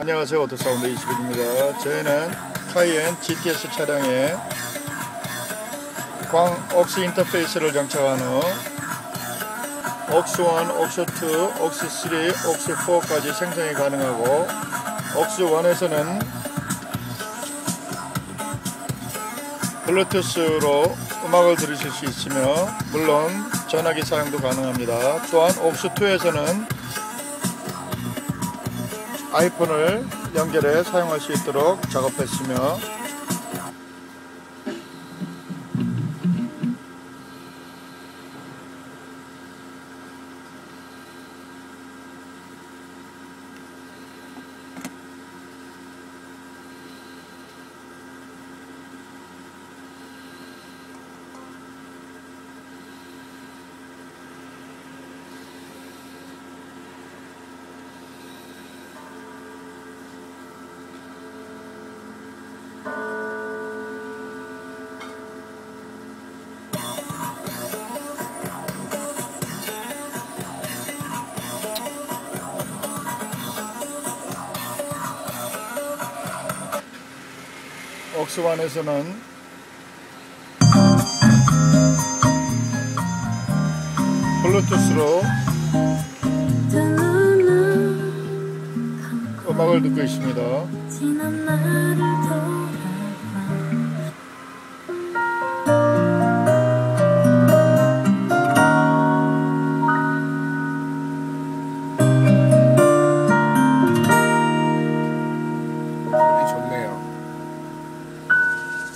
안녕하세요 오토사운드 21입니다 저희는 카이엔 GTS 차량에 광 옥스 인터페이스를 장착한 후 옥스 1, 옥스 2, 옥스 3, 옥스 4까지 생성이 가능하고 옥스 1에서는 블루투스로 음악을 들으실 수 있으며 물론 전화기 사용도 가능합니다. 또한 옥스 2에서는 아이폰을 연결해 사용할 수 있도록 작업했으며 옥스완에서는 블루투스로 음악을 듣고 있습니다.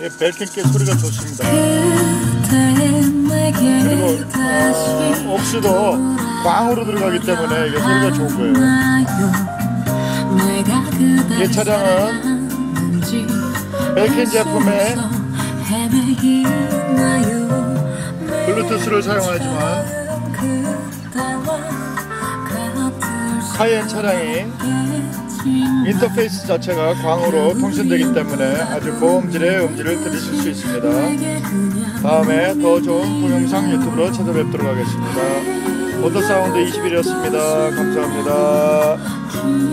예, 벨킹께 소리가 좋습니다. 그리고 어, 옥스도 광으로 들어가기 때문에 이게 소리가 좋은 거예요. 이 차량은 벨킨 제품의 헤매기나요 블루투스를 사용하지만 카이엔 차량이 수 인터페이스 자체가 광으로 통신되기 때문에 아주 고음질의 음질을 들으실 수 있습니다. 다음에 더 좋은 동영상 유튜브로 찾아뵙도록 하겠습니다. 모터사운드 21이었습니다. 감사합니다.